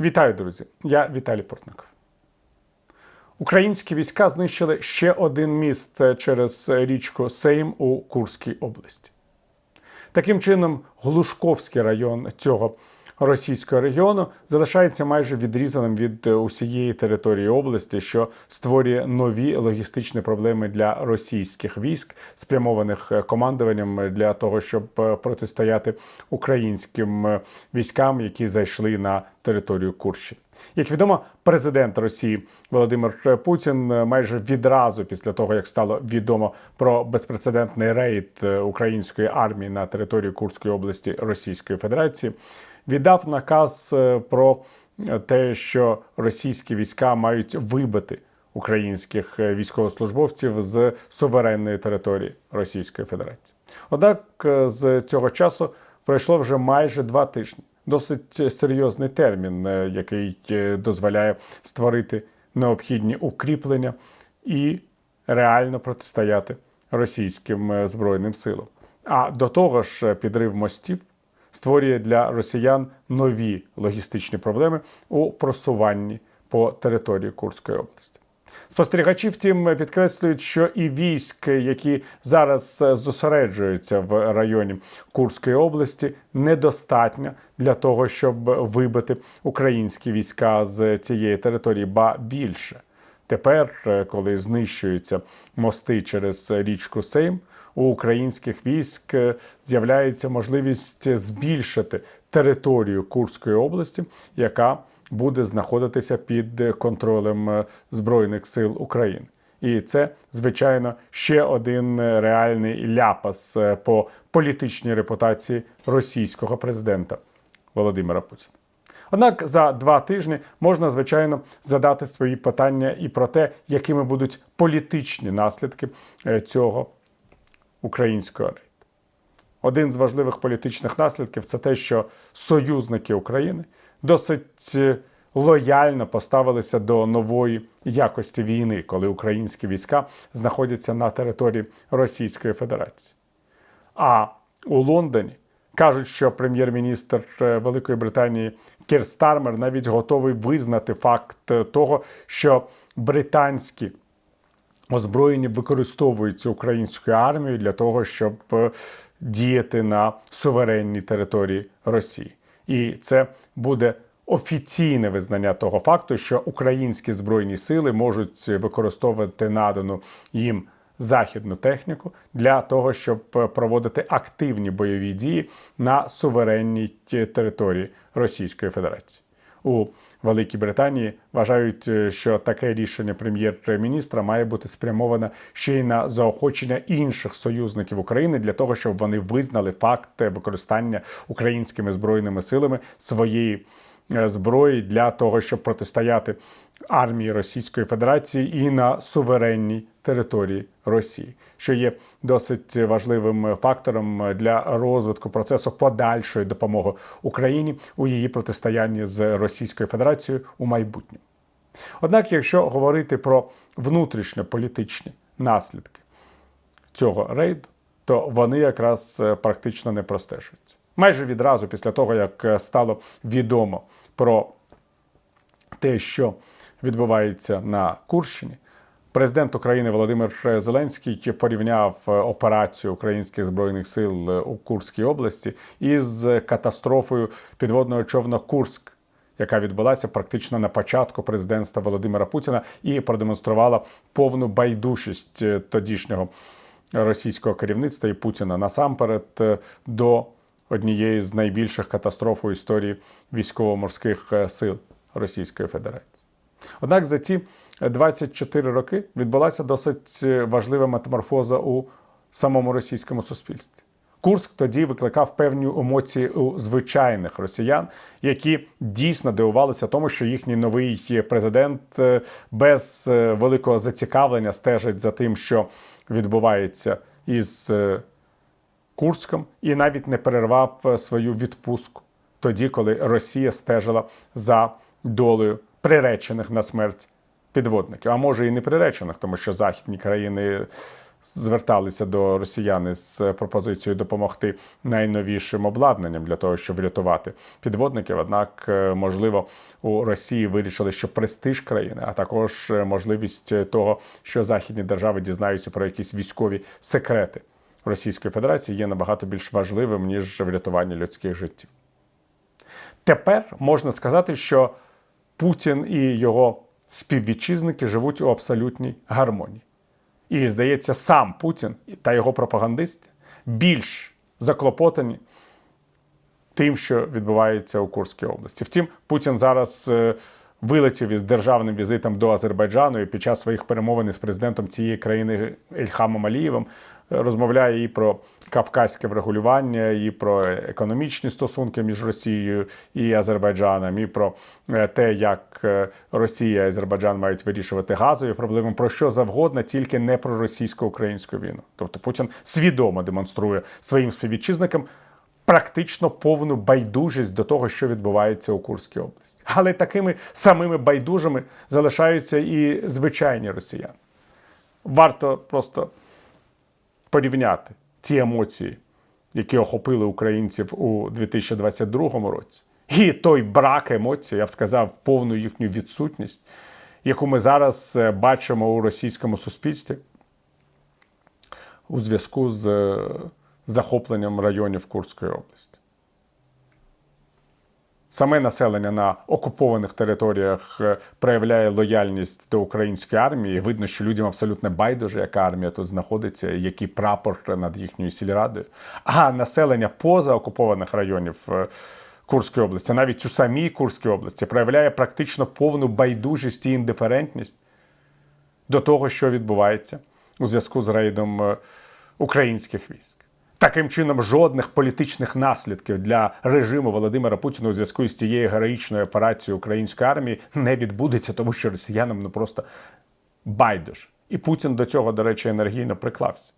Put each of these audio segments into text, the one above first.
Вітаю, друзі! Я Віталій Портников. Українські війська знищили ще один міст через річку Сейм у Курській області. Таким чином, Глушковський район цього російського регіону залишається майже відрізаним від усієї території області, що створює нові логістичні проблеми для російських військ, спрямованих командуванням для того, щоб протистояти українським військам, які зайшли на територію Курщини. Як відомо, президент Росії Володимир Путін майже відразу після того, як стало відомо про безпрецедентний рейд української армії на територію Курської області Російської Федерації, віддав наказ про те, що російські війська мають вибити українських військовослужбовців з суверенної території Російської Федерації. Однак з цього часу пройшло вже майже два тижні досить серйозний термін, який дозволяє створити необхідні укріплення і реально протистояти російським збройним силам. А до того ж, підрив мостів створює для росіян нові логістичні проблеми у просуванні по території Курської області. Спостерігачі, втім, підкреслюють, що і військ, які зараз зосереджуються в районі Курської області, недостатньо для того, щоб вибити українські війська з цієї території, ба більше. Тепер, коли знищуються мости через річку Сейм, у українських військ з'являється можливість збільшити територію Курської області, яка буде знаходитися під контролем Збройних сил України. І це, звичайно, ще один реальний ляпас по політичній репутації російського президента Володимира Путіна. Однак за два тижні можна, звичайно, задати свої питання і про те, якими будуть політичні наслідки цього українського рейду. Один з важливих політичних наслідків це те, що союзники України досить лояльно поставилися до нової якості війни, коли українські війська знаходяться на території Російської Федерації. А у Лондоні кажуть, що прем'єр-міністр Великої Британії Кір Стармер навіть готовий визнати факт того, що британські озброєння використовуються українською армією для того, щоб діяти на суверенній території Росії. І це буде офіційне визнання того факту, що українські збройні сили можуть використовувати надану їм західну техніку для того, щоб проводити активні бойові дії на суверенній території Російської Федерації. У Великій Британії вважають, що таке рішення прем'єр-міністра має бути спрямоване ще й на заохочення інших союзників України для того, щоб вони визнали факт використання українськими збройними силами своєї зброї для того, щоб протистояти армії Російської Федерації і на суверенній території Росії, що є досить важливим фактором для розвитку процесу подальшої допомоги Україні у її протистоянні з Російською Федерацією у майбутньому. Однак, якщо говорити про внутрішньополітичні наслідки цього рейду, то вони якраз практично не простежуються. Майже відразу після того, як стало відомо про те, що відбувається на Курщині, президент України Володимир Зеленський порівняв операцію українських збройних сил у Курській області із катастрофою підводного човна Курськ. Яка відбулася практично на початку президентства Володимира Путіна і продемонструвала повну байдужість тодішнього російського керівництва і Путіна насамперед до однієї з найбільших катастроф у історії військово-морських сил Російської Федерації. Однак за ці 24 роки відбулася досить важлива метаморфоза у самому російському суспільстві. Курск тоді викликав певні емоції у звичайних росіян, які дійсно дивувалися тому, що їхній новий президент без великого зацікавлення стежить за тим, що відбувається із Курском, і навіть не перервав свою відпустку тоді, коли Росія стежила за долею приречених на смерть підводників. А може і не приречених, тому що західні країни зверталися до росіян з пропозицією допомогти найновішим обладнанням для того, щоб врятувати підводників. Однак, е, можливо, у Росії вирішили, що престиж країни, а також е, можливість того, що західні держави дізнаються про якісь військові секрети Російської Федерації, є набагато більш важливим ніж врятування людських життів. Тепер можна сказати, що Путін і його співвітчизники живуть у абсолютній гармонії. І, здається, сам Путін та його пропагандисти більш заклопотані тим, що відбувається у Курській області. Втім, Путін зараз е, вилетів із державним візитом до Азербайджану і під час своїх перемовин із президентом цієї країни Ельхамом Алієвом е, розмовляє і про кавказьке врегулювання, і про економічні стосунки між Росією і Азербайджаном, і про е, те, як е, Росія і Азербайджан мають вирішувати газові проблеми, про що завгодно, тільки не про російсько-українську війну. Тобто Путін свідомо демонструє своїм співвітчизникам практично повну байдужість до того, що відбувається у Курській області. Але такими самими байдужими залишаються і звичайні росіяни. Варто просто порівняти ті емоції, які охопили українців у 2022 році, і той брак емоцій, я б сказав, повну їхню відсутність, яку ми зараз е, бачимо у російському суспільстві у зв'язку з е, захопленням районів Курської області. Саме населення на окупованих територіях е, проявляє лояльність до української армії. Видно, що людям абсолютно байдуже, яка армія тут знаходиться, і який прапор над їхньою сільрадою. А населення поза окупованих районів е, Курської області, навіть у самій Курській області, проявляє практично повну байдужість і індиферентність до того, що відбувається у зв'язку з рейдом е, українських військ. Таким чином, жодних політичних наслідків для режиму Володимира Путіна у зв'язку з цією героїчною операцією української армії не відбудеться, тому що росіянам ну просто байдуже. І Путін до цього, до речі, енергійно приклався,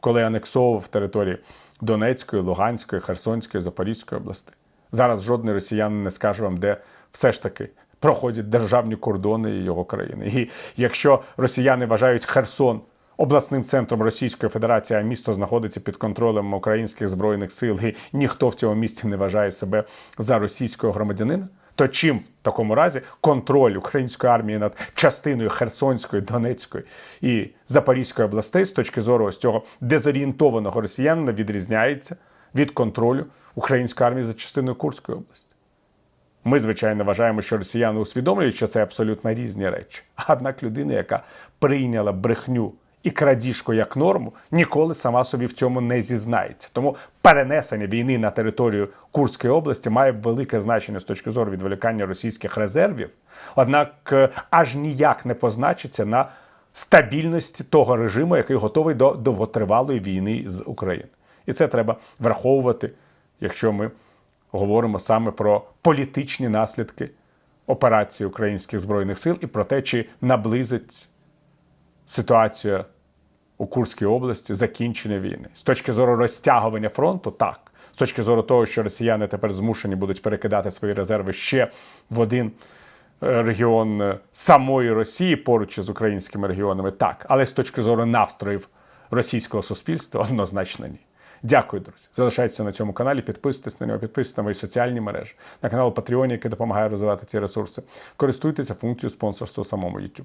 коли анексовував території Донецької, Луганської, Херсонської, Запорізької області. Зараз жодний росіянин не скаже вам, де все ж таки проходять державні кордони його країни. І якщо росіяни вважають Херсон обласним центром Російської Федерації, а місто знаходиться під контролем українських збройних сил, і ніхто в цьому місті не вважає себе за російського громадянина. То чим в такому разі контроль української армії над частиною Херсонської, Донецької і Запорізької областей з точки зору ось цього дезорієнтованого росіянина відрізняється від контролю української армії за частиною Курської області? Ми, звичайно, вважаємо, що росіяни усвідомлюють, що це абсолютно різні речі. Однак людина, яка прийняла брехню і крадіжку як норму, ніколи сама собі в цьому не зізнається. Тому перенесення війни на територію Курської області має велике значення з точки зору відволікання російських резервів, однак е, аж ніяк не позначиться на стабільності того режиму, який готовий до довготривалої війни з Україною. І це треба враховувати, якщо ми говоримо саме про політичні наслідки операції українських збройних сил і про те, чи наблизить ситуація у Курській області закінчення війни. З точки зору розтягування фронту, так. З точки зору того, що росіяни тепер змушені будуть перекидати свої резерви ще в один е, регіон е, самої Росії поруч з українськими регіонами, так. Але з точки зору настроїв російського суспільства однозначно ні. Дякую, друзі. Залишайтеся на цьому каналі, підписуйтесь на нього, підписуйтесь на мої соціальні мережі, на канал Patreon, який допомагає розвивати ці ресурси. Користуйтеся функцією спонсорства самому YouTube.